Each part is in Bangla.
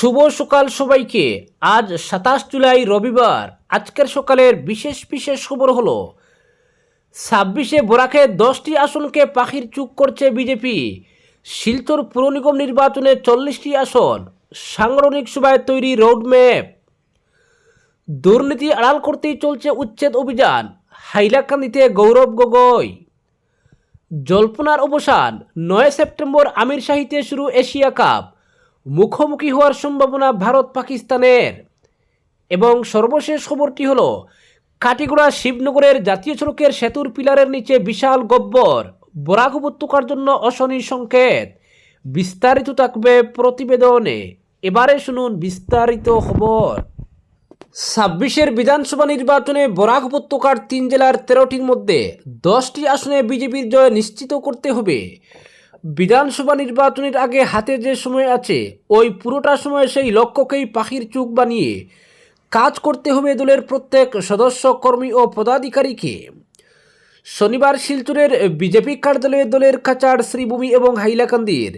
শুভ সকাল সবাইকে। আজ সাতাশ জুলাই রবিবার। আজকের সকালের বিশেষ বিশেষ খবর হলো, ছাব্বিশে বোরাকে দশটি আসনকে পাখির চুপ করছে বিজেপি। শিলচর পুর নিগম নির্বাচনে চল্লিশটি আসন, সাংগঠনিক সভায় তৈরি রোডম্যাপ। দুর্নীতি আড়াল করতেই চলছে উচ্ছেদ অভিযান, হাইলাকান্দিতে গৌরব গগৈ। জল্পনার অবসান, নয় সেপ্টেম্বর আমির শাহিতে শুরু এশিয়া কাপ। মুখোমুখি হওয়ার সম্ভাবনা ভারত পাকিস্তানের। এবং সর্বশেষ খবরটি হলো, কাটিগুড়া শিবনগরের জাতীয় সড়কের সেতুর পিলারের নিচে বিশাল গব্বর। বরাক উপত্যকার জন্য অশনি সংকেত। বিস্তারিত থাকবে প্রতিবেদনে। এবারে শুনুন বিস্তারিত খবর। ছাব্বিশের বিধানসভা নির্বাচনে বরাক উপত্যকার তিন জেলার তেরোটির মধ্যে দশটি আসনে বিজেপির জয় নিশ্চিত করতে হবে। বিধানসভা নির্বাচনের আগে হাতে যে সময় আছে, ওই পুরোটা সময় সেই লক্ষ্যকেই পাখির চুপ বানিয়ে কাজ করতে হবে দলের প্রত্যেক সদস্য, কর্মী ও পদাধিকারীকে। শনিবার শিলচরের বিজেপি কার্যালয়ে দলের কাচার শ্রীভূমি এবং হাইলাকান্দির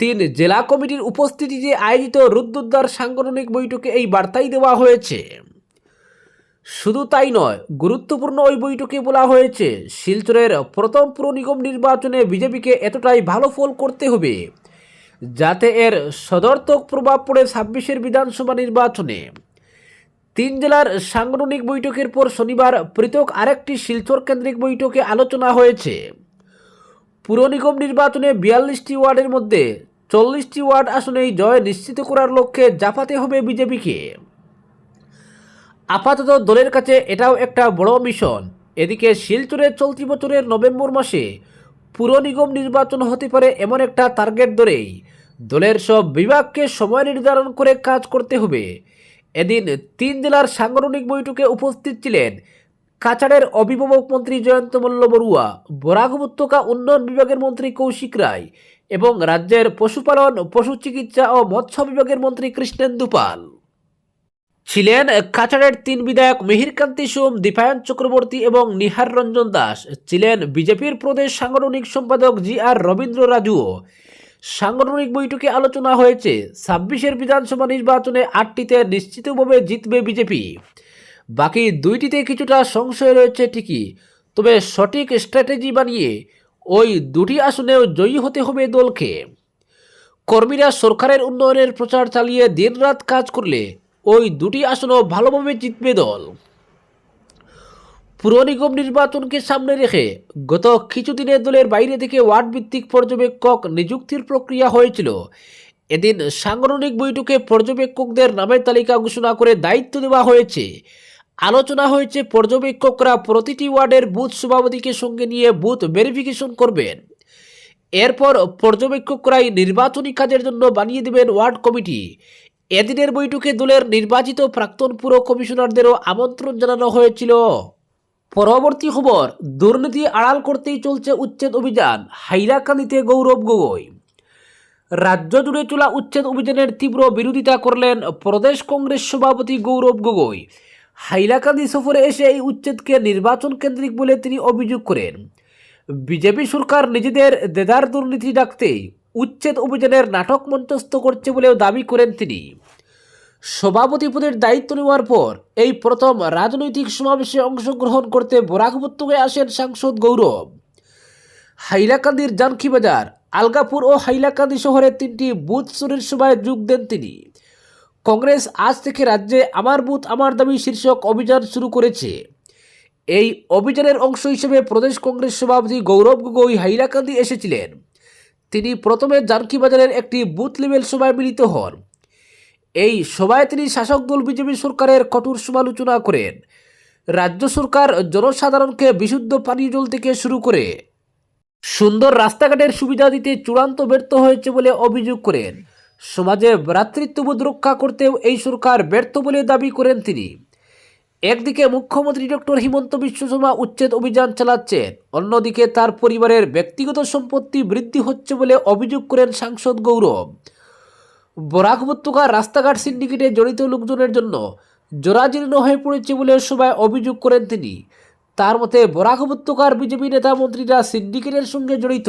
তিন জেলা কমিটির উপস্থিতিতে আয়োজিত রুদ্রদ্বার সাংগঠনিক বৈঠকে এই বার্তাই দেওয়া হয়েছে। শুধু তাই নয়, গুরুত্বপূর্ণ ওই বৈঠকে বলা হয়েছে, শিলচরের প্রথম পুর নিগম নির্বাচনে বিজেপিকে এতটাই ভালো ফল করতে হবে, যাতে এর সদর্থক প্রভাব পড়ে ছাব্বিশের বিধানসভা নির্বাচনে। তিন জেলার সাংগঠনিক বৈঠকের পর শনিবার পৃথক আরেকটি শিলচর কেন্দ্রিক বৈঠকে আলোচনা হয়েছে। পুর নিগম নির্বাচনে বিয়াল্লিশটি ওয়ার্ডের মধ্যে চল্লিশটি ওয়ার্ড আসনেই জয় নিশ্চিত করার লক্ষ্যে জাপাতে হবে বিজেপিকে। আপাতত দলের কাছে এটাও একটা বড় মিশন। এদিকে শিলচরে চলতি বছরের নভেম্বর মাসে পুর নিগম নির্বাচন হতে পারে এমন একটা টার্গেট ধরেই দলের সব বিভাগকে সময় নির্ধারণ করে কাজ করতে হবে। এদিন তিন জেলার সাংগঠনিক বৈঠকে উপস্থিত ছিলেন কাছাড়ের অভিভাবক মন্ত্রী জয়ন্ত মল্ল বড়ুয়া, বরাক উপত্যকা উন্নয়ন বিভাগের মন্ত্রী কৌশিক রায় এবং রাজ্যের পশুপালন, পশু চিকিৎসা ও মৎস্য বিভাগের মন্ত্রী কৃষ্ণেন্দু পাল। ছিলেন কাছাড়ের তিন বিধায়ক মিহিরকান্তি সোম, দীপায়ন চক্রবর্তী এবং নিহার রঞ্জন দাস। ছিলেন বিজেপির প্রদেশ সাংগঠনিক সম্পাদক জি আর রবীন্দ্র রাজুও। সাংগঠনিক বৈঠকে আলোচনা হয়েছে। ছাব্বিশের বিধানসভা নির্বাচনে আটটিতে নিশ্চিতভাবে জিতবে বিজেপি। বাকি দুইটিতে কিছুটা সংশয় রয়েছে ঠিকই। তবে সঠিক স্ট্র্যাটেজি বানিয়ে ওই দুটি আসনেও জয়ী হতে হবে দলকে। কর্মীরা সরকারের উন্নয়নের প্রচার চালিয়ে দিনরাত কাজ করলে ওই দুটি আসনও ভালোভাবে জিতবে দল। পুর নিগম নির্বাচনকে সামনে রেখে গত কিছুদিনে দলের বাইরে থেকে ওয়ার্ড ভিত্তিক পর্যবেক্ষক নিযুক্তির প্রক্রিয়া হয়েছিল। এদিন সাংগঠনিক বৈঠকে পর্যবেক্ষকদের নামের তালিকা ঘোষণা করে দায়িত্ব দেওয়া হয়েছে। আলোচনা হয়েছে পর্যবেক্ষকরা প্রতিটি ওয়ার্ডের বুথ সভাপতিকে সঙ্গে নিয়ে বুথ ভেরিফিকেশন করবেন। এরপর পর্যবেক্ষকরাই নির্বাচনী কাজের জন্য বানিয়ে দেবেন ওয়ার্ড কমিটি। এদিনের বৈঠকে দলের নির্বাচিত প্রাক্তন পুর কমিশনারদেরও আমন্ত্রণ জানানো হয়েছিল। পরবর্তী খবর, দুর্নীতি আড়াল করতেই চলছে উচ্ছেদ অভিযান, হাইলাকান্দিতে গৌরব গগৈ। রাজ্য জুড়ে চলা উচ্ছেদ অভিযানের তীব্র বিরোধিতা করলেন প্রদেশ কংগ্রেস সভাপতি গৌরব গগৈ। হাইলাকান্দি সফরে এসে এই উচ্ছেদকে নির্বাচন কেন্দ্রিক বলে তিনি অভিযোগ করেন। বিজেপি সরকার নিজেদের দেদার দুর্নীতি ডাকতেই উচ্ছেদ অভিযানের নাটক মঞ্চস্থ করছে বলেও দাবি করেন তিনি। সভাপতি পদের দায়িত্ব নেওয়ার পর এই প্রথম রাজনৈতিক সমাবেশে অংশগ্রহণ করতে বরাক উপত্যকায় আসেন সাংসদ গৌরব। হাইলাকান্দির জানকি বাজার, আলগাপুর ও হাইলাকান্দি শহরের তিনটি বুথ চুরির সভায় যোগ দেন তিনি। কংগ্রেস আজ থেকে রাজ্যে আমার বুথ, আমার দাবি শীর্ষক অভিযান শুরু করেছে। এই অভিযানের অংশ হিসেবে প্রদেশ কংগ্রেস সভাপতি গৌরব গগৈ হাইলাকান্দি এসেছিলেন। তিনি প্রথমে জানকি বাজারের একটি বুথ লেভেল সভায় মিলিত হন। এই সভায় তিনি শাসক দল বিজেপি সরকারের কঠোর সমালোচনা করেন। রাজ্য সরকার জনসাধারণকে বিশুদ্ধ পানীয় জল থেকে শুরু করে সুন্দর রাস্তাঘাটের সুবিধা দিতে চূড়ান্ত ব্যর্থ হয়েছে বলে অভিযোগ করেন। সমাজে ভ্রাতৃত্ববোধ রক্ষা করতেও এই সরকার ব্যর্থ বলে দাবি করেন তিনি। একদিকে মুখ্যমন্ত্রী ডক্টর হিমন্ত বিশ্ব শর্মা উচ্ছেদ অভিযান চালাচ্ছেন অন্যদিকে তার পরিবারের ব্যক্তিগত সম্পত্তি বৃদ্ধি হচ্ছে বলে অভিযোগ করেন সাংসদ গৌরব। বরাক উপত্যকার রাস্তাঘাট সিন্ডিকেটে জড়িত লোকজনের জন্য জরাজীর্ণ হয়ে পড়েছে বলে সবাই অভিযোগ করেন তিনি। তার মতে, বরাক উপত্যকার বিজেপি নেতা মন্ত্রীরা সিন্ডিকেটের সঙ্গে জড়িত।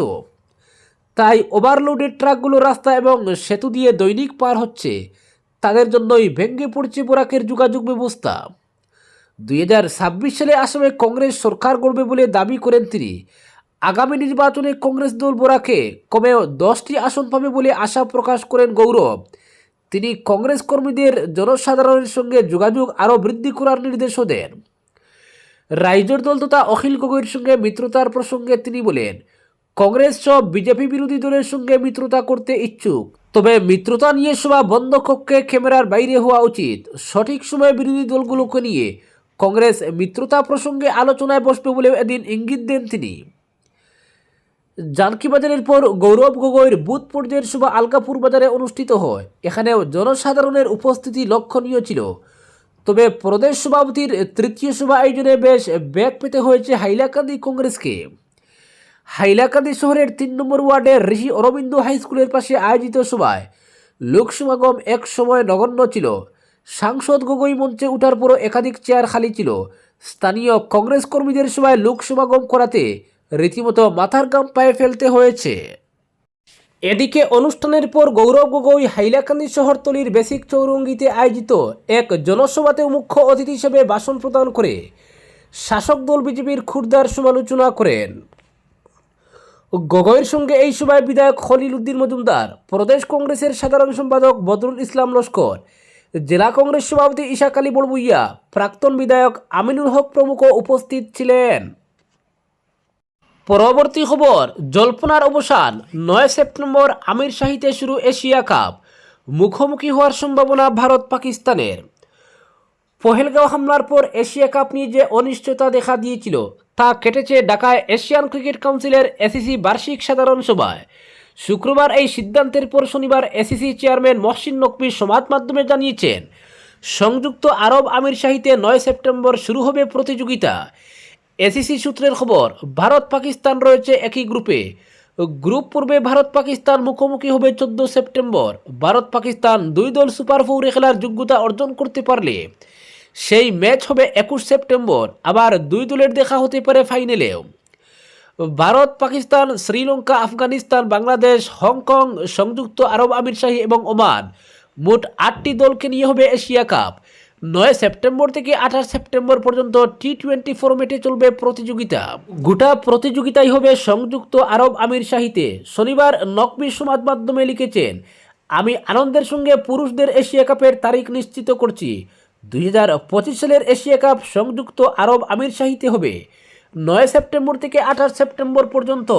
তাই ওভারলোডেড ট্রাকগুলো রাস্তা এবং সেতু দিয়ে দৈনিক পার হচ্ছে। তাদের জন্যই ভেঙে পড়ছে বোরাকের যোগাযোগ ব্যবস্থা। দুই হাজার ছাব্বিশ সালে আসামে কংগ্রেস সরকার গড়বে বলে দাবি করেন তিনি। আগামী নির্বাচনে কংগ্রেস দল বোরাকে কমেও দশটি আসন পাবে বলে আশা প্রকাশ করেন গৌরব। তিনি কংগ্রেস কর্মীদের জনসাধারণের সঙ্গে যোগাযোগ আরও বৃদ্ধি করার নির্দেশও দেন। রাইজোর দল তথা অখিল গগৈর সঙ্গে মিত্রতার প্রসঙ্গে তিনি বলেন, কংগ্রেস সব বিজেপি বিরোধী দলের সঙ্গে মিত্রতা করতে ইচ্ছুক। তবে মিত্রতা নিয়ে সভা বন্ধ কক্ষে ক্যামেরার বাইরে হওয়া উচিত। সঠিক সময়ে বিরোধী দলগুলোকে নিয়ে কংগ্রেস মিত্রতা প্রসঙ্গে আলোচনায় বসবে বলে এদিন ইঙ্গিত দেন তিনি। জানকি বাজারের পর গৌরব গগৈর বুথ পর্যায়ের সভা আলকাপুর বাজারে অনুষ্ঠিত হয়। এখানেও জনসাধারণের উপস্থিতি লক্ষণীয় ছিল। তবে প্রদেশ সভাপতির তৃতীয় সভা আয়োজনে বেশ ব্যাগ পেতে হয়েছে হাইলাকান্দি কংগ্রেসকে। হাইলাকান্দি শহরের তিন নম্বর ওয়ার্ডের ঋষি অরবিন্দ হাই স্কুলের পাশে আয়োজিত সভায় লোক সমাগম এক সময় নগণ্য ছিল। সাংসদ গগৈ মঞ্চে ওঠার পরও একাধিক চেয়ার খালি ছিল। স্থানীয় কংগ্রেস কর্মীদের সভায় লোক সমাগম করাতে রীতিমতো মাথার গাম পায়ে ফেলতে হয়েছে। এদিকে অনুষ্ঠানের পর গৌরব গগৈ হাইলাকান্দি শহরতলির বেসিক চৌরঙ্গিতে আয়োজিত এক জনসভাতে মুখ্য অতিথি হিসেবে ভাষণ প্রদান করে শাসক দল বিজেপির ক্ষুরদার সমালোচনা করেন। গগৈর সঙ্গে এই সভায় বিধায়ক খলিল উদ্দিন মজুমদার, প্রদেশ কংগ্রেসের সাধারণ সম্পাদক বদরুল ইসলাম লস্কর জেলা কংগ্রেস সভাপতি ঈশাক আলী বড়বুইয়া, প্রাক্তন বিধায়ক আমিনুল হক প্রমুখ উপস্থিত ছিলেন। পরবর্তী খবর, জল্পনার অবসান, নয় সেপ্টেম্বর আমির শাহিতে শুরু এশিয়া কাপ, মুখোমুখি হওয়ার সম্ভাবনা ভারত পাকিস্তানের। পহেলগাঁও হামলার পর এশিয়া কাপ নিয়ে যে অনিশ্চয়তা দেখা দিয়েছিল, তা কেটেছে ঢাকায় এশিয়ান ক্রিকেট কাউন্সিলের এসিসি বার্ষিক সাধারণ সভায়। শুক্রবার এই সিদ্ধান্তের পর শনিবার এসিসি চেয়ারম্যান মহসিন নকবি সমাজ মাধ্যমে জানিয়েছেন, সংযুক্ত আরব আমির শাহিতে নয় সেপ্টেম্বর শুরু হবে প্রতিযোগিতা। এসিসি সূত্রের খবর, ভারত পাকিস্তান রয়েছে একই গ্রুপে। গ্রুপ পূর্বে ভারত পাকিস্তান মুখোমুখি হবে চোদ্দ সেপ্টেম্বর। ভারত পাকিস্তান দুই দল সুপার ফোরে খেলার যোগ্যতা অর্জন করতে পারলে। সেই ম্যাচ হবে একুশ সেপ্টেম্বর, আবার দুই দলের দেখা হতে পারে ফাইনালেও। ভারত, পাকিস্তান, শ্রীলঙ্কা, আফগানিস্তান, বাংলাদেশ, হংকং, সংযুক্ত আরব আমিরশাহী এবং ওমান। মোট আটটি দলকে নিয়ে হবে এশিয়া কাপ। নয় সেপ্টেম্বর থেকে আঠাশ সেপ্টেম্বর পর্যন্ত টি টোয়েন্টি ফরম্যাটে চলবে প্রতিযোগিতা। গোটা প্রতিযোগিতাই হবে সংযুক্ত আরব আমির শাহিতে শনিবার নকবি সমাজ মাধ্যমে লিখেছেন, আমি আনন্দের সঙ্গে পুরুষদের এশিয়া কাপের তারিখ নিশ্চিত করছি। দুই হাজার পঁচিশ সালের এশিয়া কাপ সংযুক্ত আরব আমির শাহিতে হবে। নয় সেপ্টেম্বর থেকে আঠাশ সেপ্টেম্বর পর্যন্ত।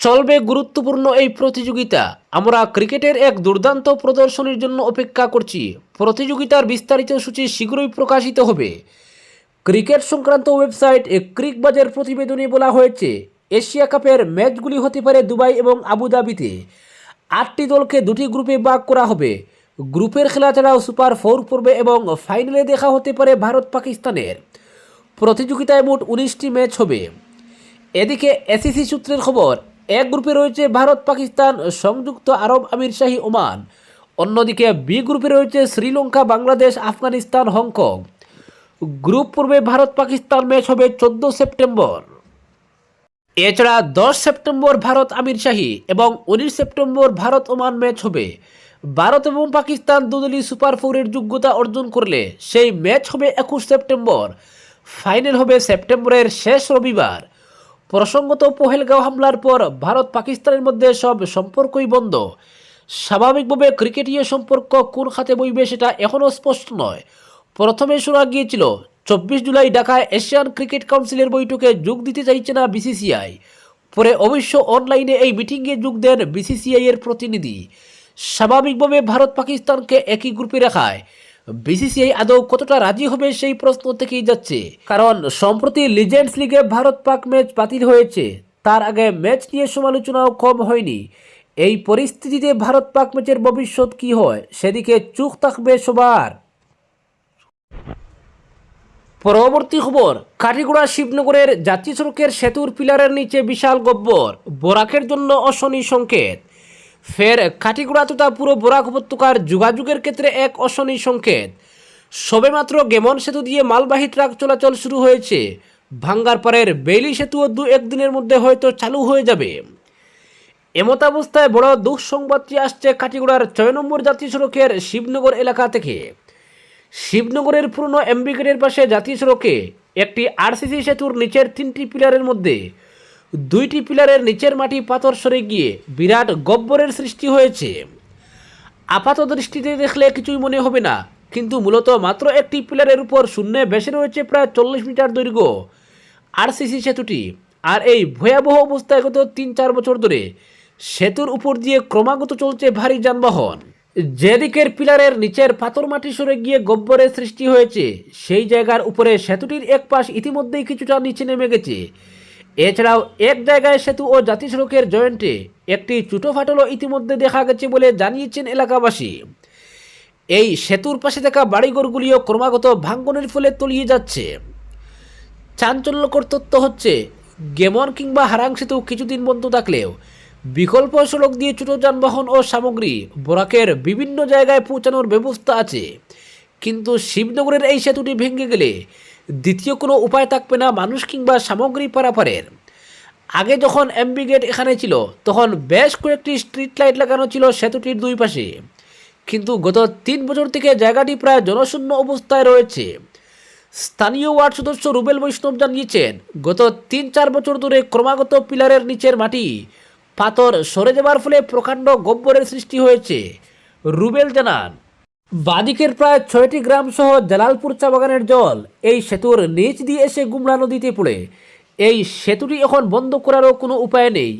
চলবে গুরুত্বপূর্ণ এই প্রতিযোগিতা। আমরা ক্রিকেটের এক দুর্দান্ত প্রদর্শনীর জন্য অপেক্ষা করছি। প্রতিযোগিতার বিস্তারিত সূচি শীঘ্রই প্রকাশিত হবে। ক্রিকেট সংক্রান্ত ওয়েবসাইট এ ক্রিকবাজের প্রতিবেদনে বলা হয়েছে, এশিয়া কাপের ম্যাচগুলি হতে পারে দুবাই এবং আবুধাবিতে। আটটি দলকে দুটি গ্রুপে ভাগ করা হবে। গ্রুপের খেলা ছাড়াও সুপার ফোর পর্বে এবং ফাইনালে দেখা হতে পারে ভারত পাকিস্তানের প্রতিযোগিতায় মোট উনিশটি ম্যাচ হবে। এদিকে এসিসি সূত্রের খবর, এক গ্রুপে রয়েছে ভারত, পাকিস্তান, সংযুক্ত আরব আমিরশাহী ওমান। অন্যদিকে বি গ্রুপে রয়েছে Sri Lanka, Bangladesh, Afghanistan, Hong Kong. Group পূর্বে ভারত, পাকিস্তান ম্যাচ হবে চোদ্দ সেপ্টেম্বর। এছাড়া দশ সেপ্টেম্বর ভারত, আমির আমিরশাহী এবং উনিশ সেপ্টেম্বর ভারত, ওমান ম্যাচ হবে। ভারত এবং পাকিস্তান দুদলই সুপার ফোরের যোগ্যতা অর্জন করলে সেই ম্যাচ হবে একুশ সেপ্টেম্বর। ফাইনাল হবে সেপ্টেম্বরের শেষ রবিবার। প্রসঙ্গত, পহেলগাঁও হামলার পর ভারত পাকিস্তানের মধ্যে সব সম্পর্কই বন্ধ। স্বাভাবিকভাবে ক্রিকেটীয় সম্পর্ক কোন খাতে বইবে সেটা এখনও স্পষ্ট নয়। প্রথমে শোনা গিয়েছিল, চব্বিশ জুলাই ঢাকায় এশিয়ান ক্রিকেট কাউন্সিলের বৈঠকে যোগ দিতে চাইছে না বিসিসিআই। পরে অবশ্য অনলাইনে এই মিটিংয়ে যোগ দেন বিসিসিআই এর প্রতিনিধি। স্বাভাবিকভাবে ভারত পাকিস্তানকে একই গ্রুপে রাখায়। বিসিসিআই আদৌ কতটা রাজি হবে সেই প্রশ্ন থেকেই যাচ্ছে। কারণ সম্প্রতি লিজেন্ডস লিগে ভারত পাক ম্যাচ বাতিল হয়েছে। তার আগে ম্যাচ নিয়ে সমালোচনাও কম হয়নি। এই পরিস্থিতিতে ভারত পাক ম্যাচের ভবিষ্যৎ কি হয়, সেদিকে চোখ থাকবে সবার। পরবর্তী খবর কাটিগুড়া শিবনগরের জাতীয় সড়কের সেতুর পিলারের নিচে বিশাল গব্বর। বরাকের জন্য অশনি সংকেত। ফের কাটিগুড়া তথা পুরো বরাক উপত্যকার যোগাযোগের ক্ষেত্রে এক অশনি সংকেত। সবেমাত্র গেমন সেতু দিয়ে মালবাহী ট্রাক চলাচল শুরু হয়েছে। ভাঙ্গার পাড়ের বেইলি সেতুও দু একদিনের মধ্যে হয়তো চালু হয়ে যাবে। এমতাবস্থায় বড় দুঃসংবাদটি আসছে কাটিগুড়ার ছয় নম্বর জাতীয় সড়কের শিবনগর এলাকা থেকে। শিবনগরের পুরনো এমবিগেটের পাশে জাতীয় সড়কে একটি আরসিসি সেতুর নিচের তিনটি পিলারের মধ্যে দুইটি পিলারের নিচের মাটি পাথর সরে গিয়ে বিরাট গব্বরের সৃষ্টি হয়েছে। আপাত দৃষ্টিতে দেখলে কিছুই মনে হবে না, কিন্তু মূলত মাত্র একটি পিলারের উপর শূন্যে বেশি রয়েছে প্রায় চল্লিশ মিটার দৈর্ঘ্য আরসিসি সেতুটি। আর এই ভয়াবহ অবস্থায় গত তিন চার বছর ধরে সেতুর উপর দিয়ে ক্রমাগত চলছে ভারী যানবাহন। যেদিকের পিলারের নিচের পাথর মাটি সরে গিয়ে গব্বরের সৃষ্টি হয়েছে, সেই জায়গার উপরে সেতুটির এক পাশ ইতিমধ্যেই কিছুটা নিচে নেমে গেছে। এছাড়াও এক জায়গায় সেতু ও জাতীয় সড়কের জয়েন্টে একটি ছোটো ফাটলও ইতিমধ্যে দেখা গেছে বলে জানিয়েছেন এলাকাবাসী। এই সেতুর পাশে থাকা বাড়িঘরগুলিও ক্রমাগত ভাঙ্গনের ফলে তলিয়ে যাচ্ছে। চাঞ্চল্যকর তথ্য হচ্ছে, গেমন কিংবা হারাং সেতু কিছুদিন বন্ধ থাকলেও বিকল্প সড়ক দিয়ে ছোট যানবাহন ও সামগ্রী, বরাকের বিভিন্ন জায়গায় পৌঁছানোর ব্যবস্থা আছে। কিন্তু শিবনগরের এই সেতুটি ভেঙে গেলে দ্বিতীয় কোনো উপায় থাকবে না মানুষ কিংবা সামগ্রী পারাপারের। আগে যখন এমবি গেট এখানে ছিল, তখন বেশ কয়েকটি স্ট্রিট লাইট লাগানো ছিল সেতুটির দুই পাশে। কিন্তু গত তিন বছর থেকে জায়গাটি প্রায় জনশূন্য অবস্থায় রয়েছে। স্থানীয় ওয়ার্ড সদস্য রুবেল বৈষ্ণব জানিয়েছেন, গত তিন চার বছর ধরে ক্রমাগত পিলারের নিচের মাটি পাথর সরে যাবার ফলে প্রকাণ্ড গব্বরের সৃষ্টি হয়েছে। রুবেল জানান বাদিকের প্রায় ছয়টি গ্রাম সহ জালালপুর চা বাগানের জল এই সেতুর নিচ দিয়ে এসে গুমলা নদীতে পড়ে। এই সেতুটি এখন বন্ধ করারও কোনো উপায় নেই।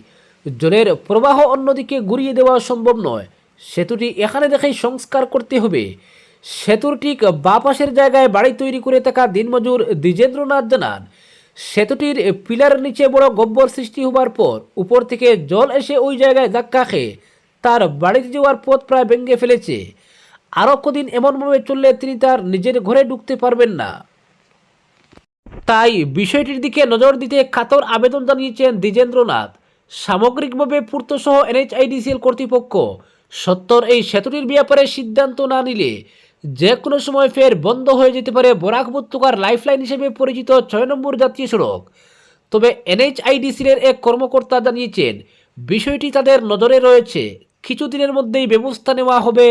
জলের প্রবাহ অন্যদিকে ঘুরিয়ে দেওয়া সম্ভব নয়। সেতুটি এখানে দেখেই সংস্কার করতে হবে। সেতুর ঠিক বা পাশের জায়গায় বাড়ি তৈরি করে থাকা দিনমজুর দ্বিজেন্দ্রনাথ জানান, সেতুটির পিলার নিচে বড় গব্বর সৃষ্টি হবার পর উপর থেকে জল এসে ওই জায়গায় ধাক্কা খেয়ে তার বাড়িতে যাওয়ার পথ প্রায় ভেঙে ফেলেছে। আরও কদিন এমনভাবে চললে তিনি তার নিজের ঘরে ঢুকতে পারবেন না। তাই বিষয়টির দিকে নজর দিতে কাতর আবেদন জানিয়েছেন দ্বিজেন্দ্রনাথ। সামগ্রিকভাবে পূর্তসহ এনএইচআইডিসিএল কর্তৃপক্ষ, সত্তর এই সেতুটির ব্যাপারে সিদ্ধান্ত না নিলে যে কোনো সময় ফের বন্ধ হয়ে যেতে পারে বরাক উপত্যকার লাইফলাইন হিসেবে পরিচিত ছয় নম্বর জাতীয় সড়ক। তবে এনএইচআইডিসির এক কর্মকর্তা জানিয়েছেন, বিষয়টি তাদের নজরে রয়েছে, কিছুদিনের মধ্যেই ব্যবস্থা নেওয়া হবে।